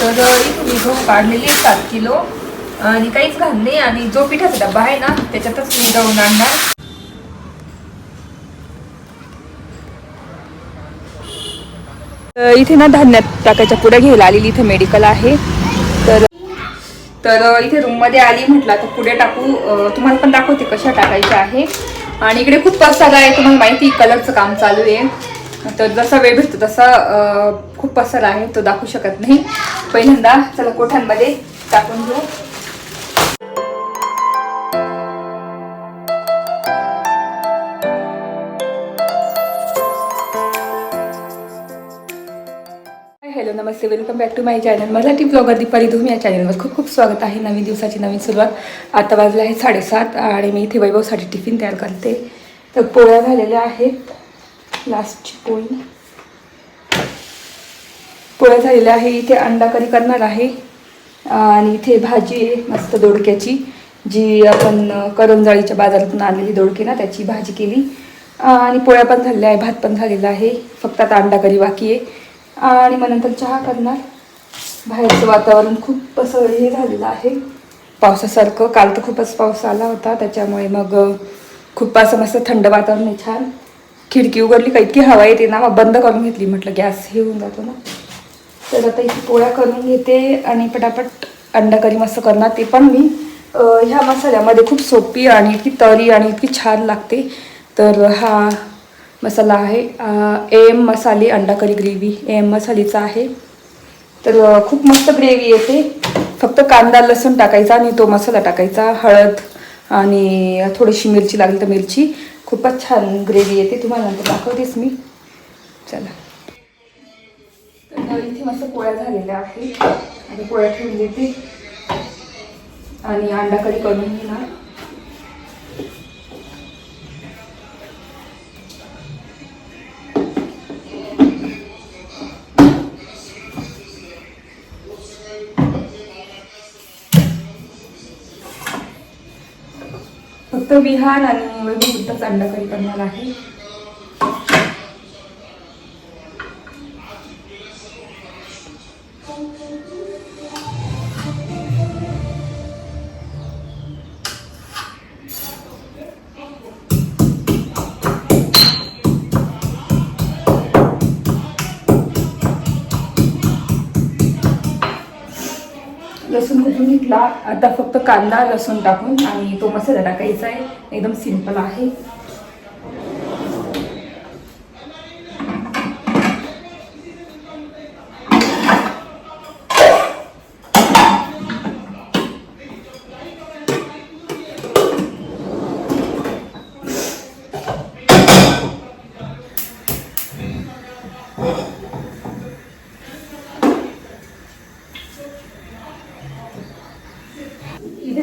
तर इथून मी गहू काढलेले सात किलो. आणि काहीच घाण नाही आणि जो पिठाचा डब्बा आहे ना त्याच्यातच मी दळून आणणार. इथे ना धान्यात टाकायच्या पुढे घ्यायला आलेली इथे मेडिकल आहे. तर तर इथे रूममध्ये आली म्हटलं तर पुढे टाकू. तुम्हाला पण दाखवते कशा टाकायच्या आहे. आणि इकडे खूप पसारा आहे तुम्हाला माहिती कलरचं काम चालू आहे. तर जसा वेळ भेटतो तसा खूप पसर आहे तो दाखवू शकत नाही. पहिल्यांदा चला कोठ्यांमध्ये टाकून घेऊ. Hello Namaste. Welcome back to my channel Marathi blogger Deepali Dhum या चॅनलवर खूप खूप स्वागत आहे. नवीन दिवसाची नवीन सुरुवात. आता वाजले आहे साडेसात आणि मी इथे वैभवसाठी टिफिन तयार करते. तर पोळ्या झालेल्या आहेत. लास्टची पोळी. पोळ्या झालेल्या आहे इथे अंडा करी करणार आहे. आणि इथे भाजी आहे मस्त दोडक्याची जी आपण करंजाळीच्या बाजारातून आणलेली दोडके ना त्याची भाजी केली. आणि पोळ्या पण झालेल्या आहे भात पण झालेला आहे. फक्त आता अंडा करी बाकी आहे. आणि मग नंतर चहा करणार. बाहेरचं वातावरण खूप असं हे झालेलं आहे. पावसासारखं काल तर खूपच पाऊस आला होता त्याच्यामुळे मग खूप असं मस्त थंड वातावरण आहे छान. खिडकी उघडली का इतकी हवा येते ना मग बंद करून घेतली. म्हटलं गॅस हे होऊन जातो ना. तर आता इथे पोळ्या करून घेते आणि पटापट अंडा करी मस्त करणार. ते पण मी. ह्या मसाल्यामध्ये खूप सोपी आणि इतकी तरी आणि इतकी छान लागते. तर हा मसाला आहे. ए एम मसाले अंडा करी ग्रेव्ही. ए एम मसालीचा आहे. तर खूप मस्त ग्रेव्ही येते. फक्त कांदा लसूण टाकायचा आणि तो मसाला टाकायचा. हळद आणि थोडीशी मिरची लागली तर मिरची. खूपच छान ग्रेव्ही येते. तुम्हाला नंतर दाखवतेच मी. चला. तर इथे मस्त पोळ्या झालेल्या आहेत. आणि पोळ्या ठेवून देते. आणि अंडा करी करून घेणार. विहान आणि वैभवताच अंडा करी करणार आहे. लसूण कुठून घेतला आता फक्त कांदा लसूण टाकून आणि तो मसाला टाकायचा आहे. एकदम सिंपल आहे.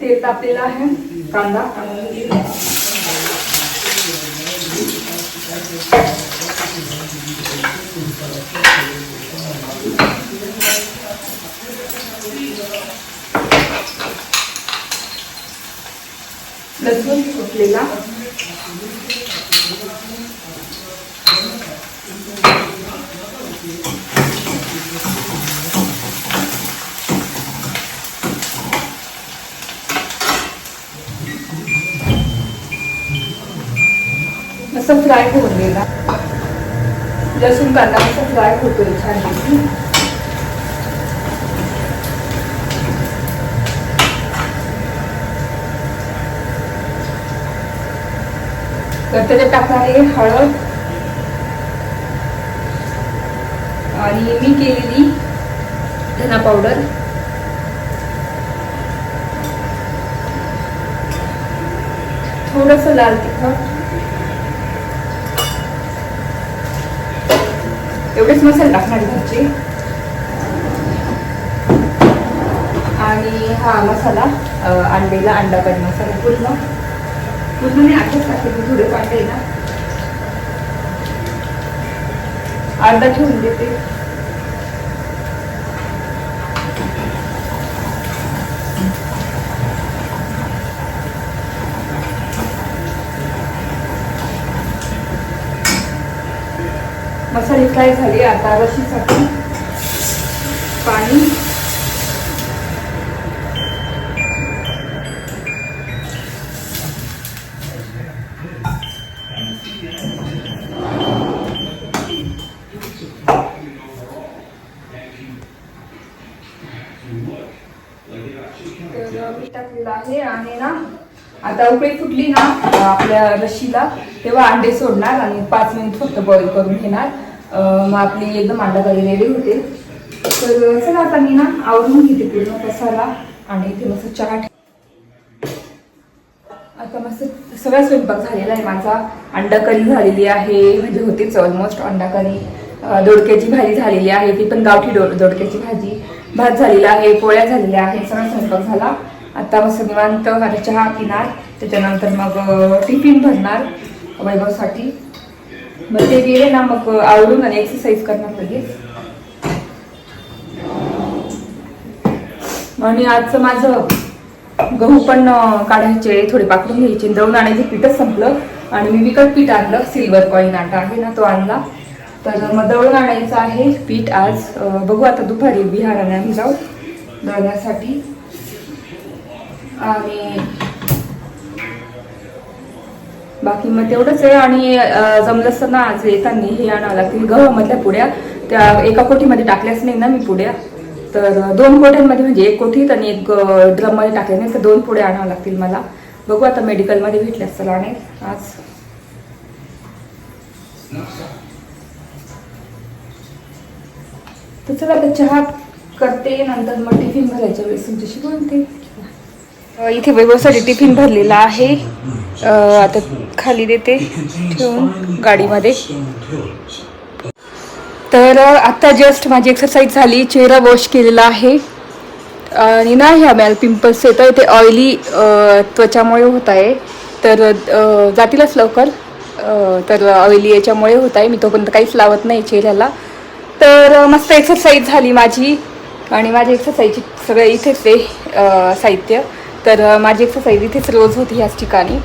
तेल तापलेलं आहे कांदा आणि लसूण फुटलेला असं फ्राय होऊन गेला. लसूण कांदा असं फ्राय होतोय छान तर त्याच्यात टाकणार आहे हळद. आणि मी केलेली धना पावडर थोडस लाल तिखट. एवढेच मसाले टाकणार घरचे आणि हा मसाला अंडेला अंड्याला अंडा करी मसाला पूर्ण. पूर्ण मी आठच टाकते थोडे वाटे ना अर्धा ठेवून देते. असं फ्राय झाली आता रशीसाठी. पाणी. आहे आणि ना आता उकळी फुटली ना आपल्या रशीला तेव्हा अंडे सोडणार आणि पाच मिनिट फक्त बॉईल करून घेणार. मग आपली एकदम अंडा रेडी होते. तर चला आता मी ना आवरून घेते पूर्ण पसारा आणि इथे मस्त चहा ठेव- आता मस्त सगळा स्वयंपाक झालेला आहे माझा. अंडा करी झालेली आहे. म्हणजे होतीच ऑलमोस्ट अंडा करी दोडक्याची भाजी झालेली आहे. ती पण गावठी डो दोडक्याची भाजी. भात झालेला आहे. पोळ्या झालेल्या आहे सगळा स्वयंपाक झाला. आता मस्त निवांत माझा चहा पिणार. त्याच्यानंतर मग टिफिन भरणार वैभवसाठी. मग ते गेले ना मग आवडून आणि एक्सरसाइज करणार लगेच आणि आजचं माझं गहू पण काढायचे थोडे पाकडून घ्यायचे दळून आणायचे पीठच संपलं आणि मी विकत पीठ आणलं सिल्वर कॉईन आटा आहे ना तो आणला तर मग दळून आणायचं आहे पीठ आज बघू आता दुपारी बिहाराने आम्ही जाऊ दळण्यासाठी आणि बाकी मग तेवढंच आहे आणि जमलंच ना आज येताना हे आणावं लागतील गव्हामधल्या पुड्या. त्या एका कोठीमध्ये टाकल्याच नाही ना मी पुड्या. तर दोन कोठ्यांमध्ये म्हणजे एक कोठीत आणि एक ड्रममध्ये टाकल्या नाही तर दोन पुड्या आणावं लागतील मला. बघू आता मेडिकलमध्ये भेटल्यास चला आणि आज. तर चला आता चहा करते नंतर मग टिफिन भरायच्या वेळेस तुमच्याशी बोलते. इथे वैभवसाठी टिफिन भरलेला आहे. आता खाली देते ठेवून गाडीमध्ये. तर आत्ता आता जस्ट माझी एक्सरसाइज झाली चेहरा वॉश केलेला आहे. आणि नाही ह्या मॅल पिंपल्स येत आहे ते ऑइली त्वचामुळे होत आहे. तर जातीलच लवकर. तर ऑइली याच्यामुळे होत आहे. मी तोपर्यंत काहीच लावत नाही चेहऱ्याला. तर मस्त एक्सरसाइज झाली माझी. आणि माझी एक्सरसाइजची सगळं इथेच आहे साहित्य. तर माझी एक्सरसाइज इथेच रोज होती ह्याच ठिकाणी.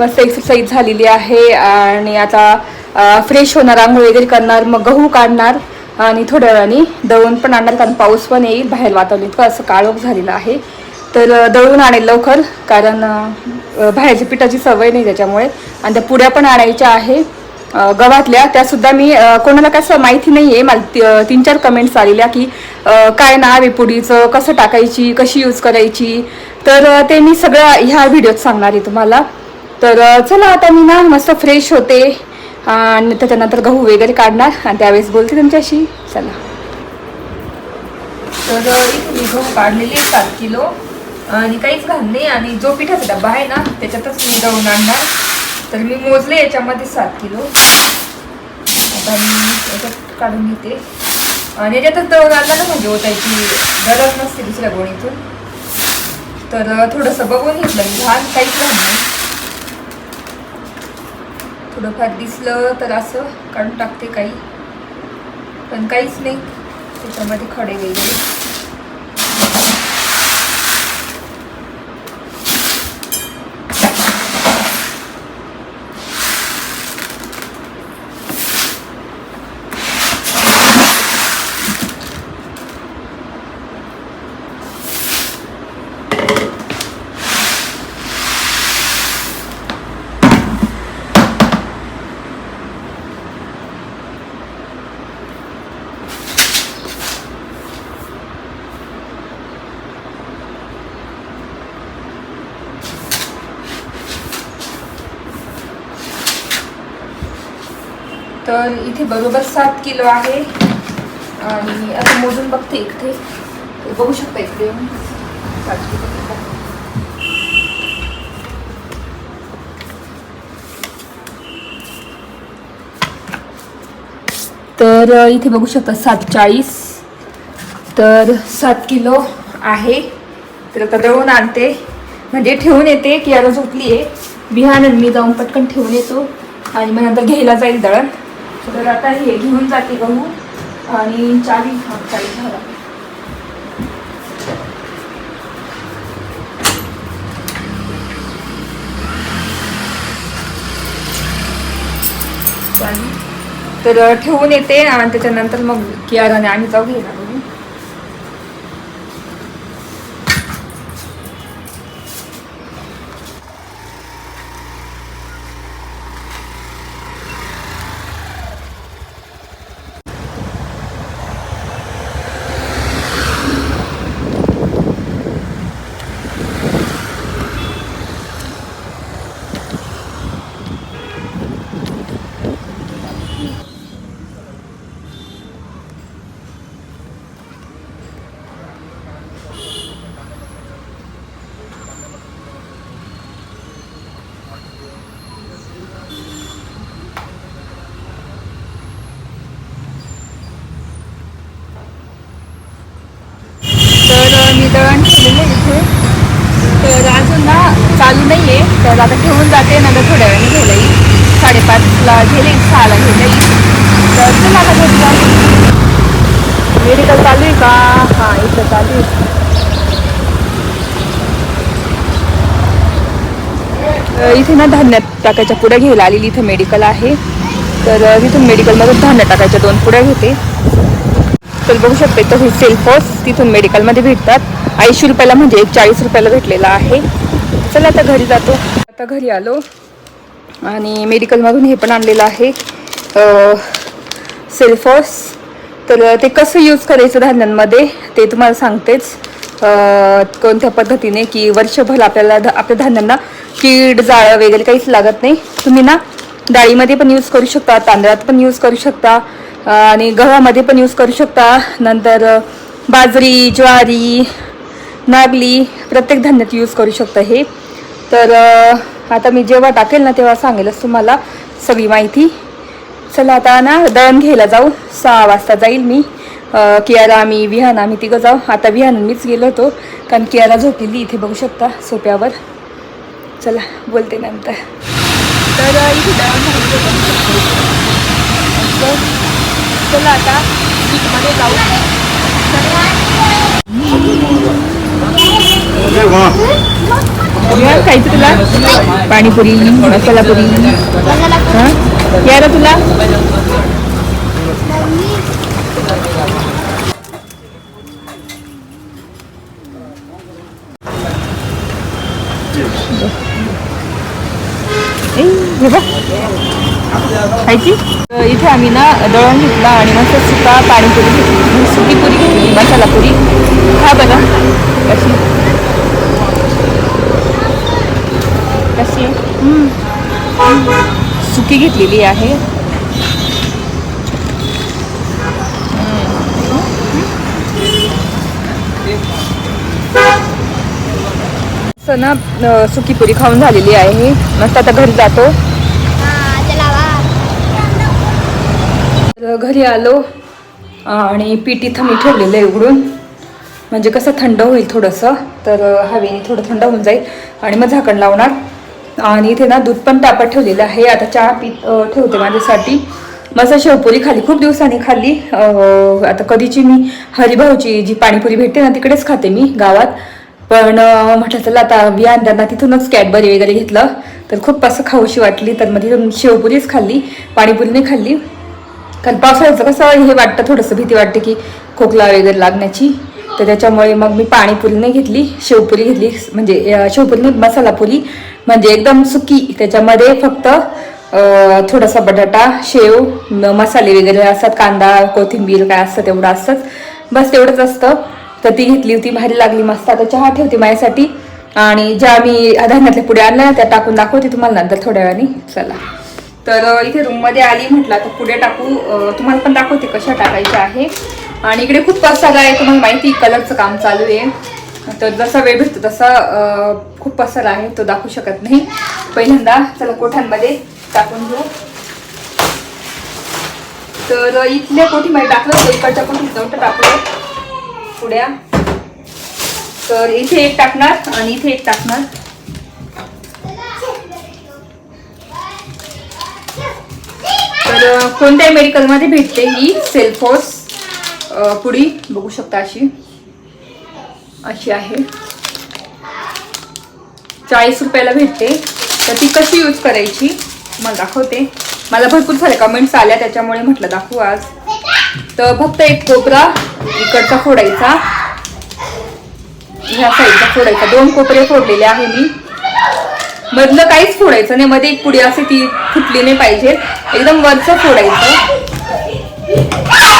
मस्त एक्सरसाइज झालेली आहे आणि आता फ्रेश होणार आंघोळ वगैरे करणार मग गहू काढणार आणि थोड्या वेळाने दळून पण आणणार कारण पाऊस पण येईल बाहेर वातावरण इतकं असं काळोख झालेलं आहे. तर दळून आणेल लवकर कारण बाहेरच्या पिठाची सवय नाही त्याच्यामुळे. आणि त्या पुड्या पण आणायच्या आहे गव्हातल्या. त्यासुद्धा मी कोणाला कसं माहिती नाही आहे मला ती- तीन चार कमेंट्स आलेल्या की काय नाव आहे पुडीचं कसं टाकायची कशी यूज करायची? तर ते मी सगळं ह्या व्हिडिओत सांगणार आहे तुम्हाला. तर चला आता मी ना मस्त फ्रेश होते. आणि त्याच्यानंतर गहू वगैरे काढणार. आणि त्यावेळेस बोलते तुमच्याशी. चला. तर इथे मी गहू काढलेले सात किलो. आणि काहीच घाल नाही. आणि जो पिठाचा डब्बा आहे ना त्याच्यातच मी दळून आणणार तर मी मोजले याच्यामध्ये सात किलो. आता मी याच्यात काढून घेते. आणि याच्यातच दळून आला ना म्हणजे हो, ओतायची गरज नसते दुसऱ्या गोणीतून तर थोडंसं बघून घेतलं. मी लहान काहीच घाल नाही थोडंफार दिसलं तर असं काढून टाकते काही. पण काहीच नाही. त्याच्यामध्ये खडे वगैरे. तर इथे बरोबर सात किलो आहे. आणि आता मोजून बघते इथे. बघू शकता इकडे. येऊन. सात किलो तर इथे बघू शकता सात चाळीस. तर सात किलो आहे. तर आता दळून आणते. म्हणजे ठेवून येते की आता झोपली आहे बिहान मी जाऊन पटकन ठेवून येतो. आणि मग नंतर घ्यायला जाईल दळण. तर आता हे घेऊन जाते गहू आणि चाळीस हा चाळीस झाला चालेल. तर ठेवून येते आणि त्याच्यानंतर मग कियाराने आम्ही जाऊ घ्यायला बघू दळण ठेवलेलं आहे इथे तर अजून ना चालू नाही आहे तर आता घेऊन जाते नंतर थोड्या वेळाने घ्यायला येईल. साडेपाचला घेले सहाला घ्यायला येईल. तर चला आता घरी जाऊ. मेडिकल चालू आहे का? हां इथं चालू आहे. इथे ना धान्य टाकायच्या पुढ्या घ्यायला आलेली इथं मेडिकल आहे. तर इथून मेडिकलमधून धान्य टाकायच्या दोन पुढ्या घेते. तर बघू शकते. तर हे सेल्फॉस तिथून मेडिकलमध्ये भेटतात. ऐंशी रुपयाला म्हणजे एक चाळीस रुपयाला भेटलेला आहे. चला आता घरी जातो. आता घरी आलो. आणि मेडिकलमधून हे पण आणलेलं आहे. सेल्फॉस तर ते कसं यूज करायचं धान्यांमध्ये ते तुम्हाला सांगतेच. कोणत्या पद्धतीने की वर्षभर आपल्याला ध- आपल्या धान्यांना कीड जाळं वगैरे काहीच लागत नाही. तुम्ही ना डाळीमध्ये पण यूज करू शकता तांदळात पण यूज करू शकता. आणि गव्हामध्ये पण यूज करू शकता. नंतर बाजरी ज्वारी नागली प्रत्येक धान्यात यूज करू शकता हे. तर आता मी जेव्हा टाकेल ना तेव्हा सांगेलच तुम्हाला सगळी माहिती. चला आता ना दळण घ्यायला जाऊ. सहा वाजता जाईल मी. कियारा कियाला आम्ही विहान आम्ही तिघं जाऊ. आता विहान मीच गेलो होतो. कारण कियाला झोपलेली इथे बघू शकता सोप्यावर. चला बोलते नंतर. तर इथे दळण घालायचं बघू शकता. असं. चला आता मध्ये जाऊ. खायचं तुला? पाणीपुरी मसाला पुरी यायला तुला. खायची? इथे आम्ही ना दळण घेतला आणि मस्त सुका पाणीपुरी घेतली. सुकी पुरी घेतली मसाला पुरी. खा बरं कशी? कशी? सुकी घेतलेली आहे. ना सुकी पुरी खाऊन झालेली आहे. मस्त आता घरी जातो तर घरी आलो आणि पीठ इथं मी ठेवलेलं आहे उघडून. म्हणजे कसं थंड होईल थोडंसं तर हवेने थोडं थंड होऊन जाईल. आणि मग झाकण लावणार. आणि इथे ना दूध पण तापत ठेवलेलं आहे. आता चहा पी ठेवते माझ्यासाठी. मस्त शेवपुरी खाली खूप दिवसांनी खाल्ली. आता कधीची मी हरिभाऊची जी पाणीपुरी भेटते ना तिकडेच खाते मी गावात. पण म्हटलं चला आता बियाण त्यांना तिथूनच कॅडबरी वगैरे घेतलं. तर खूप असं खाऊशी वाटली. तर मग तिथून शेवपुरीच खाल्ली पाणीपुरी नाही खाल्ली. कारण पावसाळ्याचं कसं हे वाटतं थोडंसं भीती वाटते की खोकला वगैरे लागण्याची. तर त्याच्यामुळे मग मी पाणीपुरी नाही घेतली शेवपुरी घेतली म्हणजे शेवपुरी नाही मसाला पुरी. म्हणजे एकदम सुकी त्याच्यामध्ये फक्त थोडासा बटाटा शेव मसाले वगैरे असतात कांदा कोथिंबीर काय असतं तेवढं असतंच बस तेवढंच असतं. तर ती घेतली होती भारी लागली मस्त. आता चहा ठेवते माझ्यासाठी. आणि ज्या मी धान्यातल्या पुढे आणल्या ना त्या टाकून दाखवते तुम्हाला नंतर थोड्या वेळाने. चला. तर इथे रूममध्ये आली म्हटलं तर पुढे टाकू. तुम्हाला पण दाखवते कशा टाकायच्या आहे. आणि इकडे खूप पसारा आहे तुम्हाला माहिती कलरचं काम चालू आहे. तर जसा वेळ भेटतो तसा खूप पसारा आहे तो दाखवू शकत नाही. पहिल्यांदा चला कोठ्यांमध्ये टाकून घेऊ. तर इथल्या कोठीमध्ये टाकलं तर इकडच्या कोठीत नव्हतं टाकलं. पुड्या तर इथे एक टाकणार आणि इथे एक टाकणार. तर कोणत्याही मेडिकलमध्ये भेटते ही सेल्फोस पुडी बघू शकता अशी. अशी आहे. चाळीस रुपयाला भेटते. तर ती कशी यूज करायची? मला दाखवते. मला भरपूर सारे कमेंट्स आल्या त्याच्यामुळे म्हटलं दाखवू आज. तर फक्त एक कोपरा इकडचा फोडायचा. ह्या साईडचा फोडायचा. दोन कोपरे फोडलेले आहे मी. मधलं काहीच फोडायचं नाही. मध्ये एक पुढे असे ती फुटली नाही पाहिजे. एकदम वरचं फोडायचं.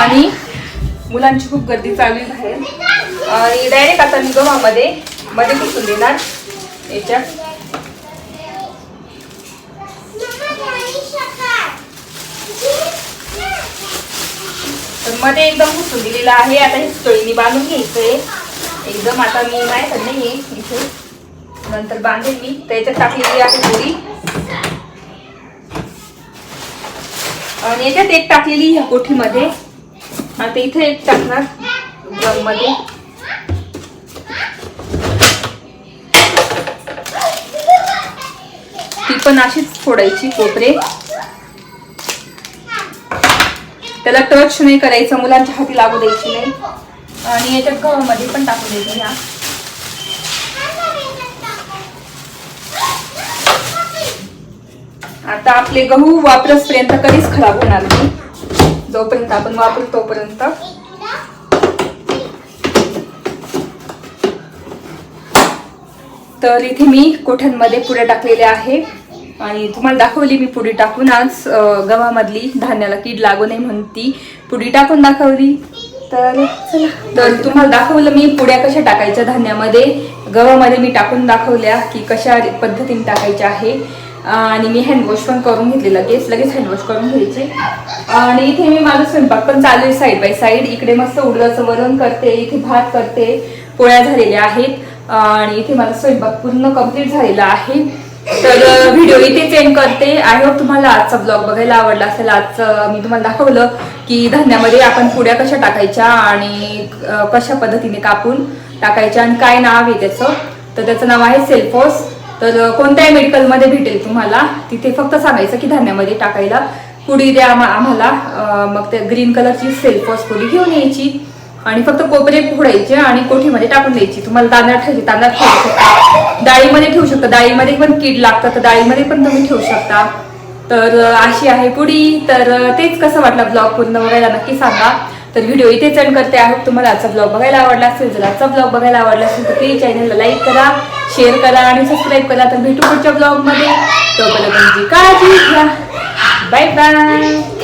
आणि मुलांची खूप गर्दी चालू आहे बाहेर. आणि डायरेक्ट आता मी गव्हामध्ये मध्ये घुसून देणार. याच्यात. तर मध्ये एकदम घुसून दिलेलं आहे. आता हे सुतळीने बांधून घ्यायचंय. एकदम आता मी माझ्याकडे नाही इथे. नंतर बांधेल मी त्याच्यात टाकलेली आहे पोळी आणि याच्यात एक टाकलेली ह्या कोठीमध्ये. आता इथे एक टाकणार जगमध्ये ती पण अशीच फोडायची कोपरे. त्याला टच नाही करायचं मुलांच्या हाती लागू द्यायची नाही. आणि याच्यात गव्हामध्ये पण टाकू द्यायची ह्या. आता आपले गहू वापरसपर्यंत कधीच खराब होणार नाही. जोपर्यंत आपण वापरू तोपर्यंत. तर इथे मी कोठ्यांमध्ये पुढे टाकलेले आहे. आणि तुम्हाला दाखवली मी पुडी टाकून. आज गव्हामधली धान्याला कीड लागू नये म्हणून ती पुडी टाकून दाखवली. तर चला. तर तुम्हाला दाखवलं मी पुड्या कशा टाकायच्या धान्यामध्ये. गव्हामध्ये मी टाकून दाखवल्या की कशा पद्धतीने टाकायच्या आहे. आणि मी हँडवॉश पण करून घेतले लगेच लगेच हँडवॉश करून घ्यायचे. आणि इथे मी माझा स्वयंपाक पण चालू आहे साईड बाय साईड इकडे मस्त उडदाचं वरण करते इथे भात करते पोळ्या झालेल्या आहेत. आणि इथे माझा स्वयंपाक पूर्ण कंप्लीट झालेला आहे. तर व्हिडिओ इथे चेंज करते. आय होप तुम्हाला आजचा ब्लॉग बघायला आवडला असेल. आजचं मी तुम्हाला दाखवलं की धान्यामध्ये आपण पुड्या कशा टाकायच्या आणि कशा पद्धतीने कापून टाकायच्या आणि काय नाव आहे त्याचं. तर त्याचं नाव आहे सेल्फोस तर कोणत्याही मेडिकलमध्ये भेटेल तुम्हाला तिथे फक्त सांगायचं की धान्यामध्ये टाकायला पुडी द्या आम्हाला. मग त्या ग्रीन कलरची सेल्फॉस पुडी घेऊन यायची. आणि फक्त कोपरे फोडायचे आणि कोठीमध्ये टाकून द्यायची. तुम्हाला तांदळात ठेवायचे तांदळात ठेवू शकता. डाळीमध्ये ठेवू शकता. डाळीमध्ये पण कीड लागतं तर डाळीमध्ये पण तुम्ही ठेवू शकता. तर अशी आहे पुडी. तर तेच कसं वाटलं ब्लॉग पूर्ण बघायला नक्की सांगा. तर व्हिडिओ इथेच एंड करते आहोत. तुम्हाला आजचा ब्लॉग बघायला आवडला असेल जर आजचा ब्लॉग बघायला आवडला असेल तर प्लीज चॅनलला लाईक करा. शेअर करा आणि सबस्क्राईब करा. तर भेटू पुढच्या ब्लॉगमध्ये तोपर्यंत तुमची काळजी घ्या. Bye bye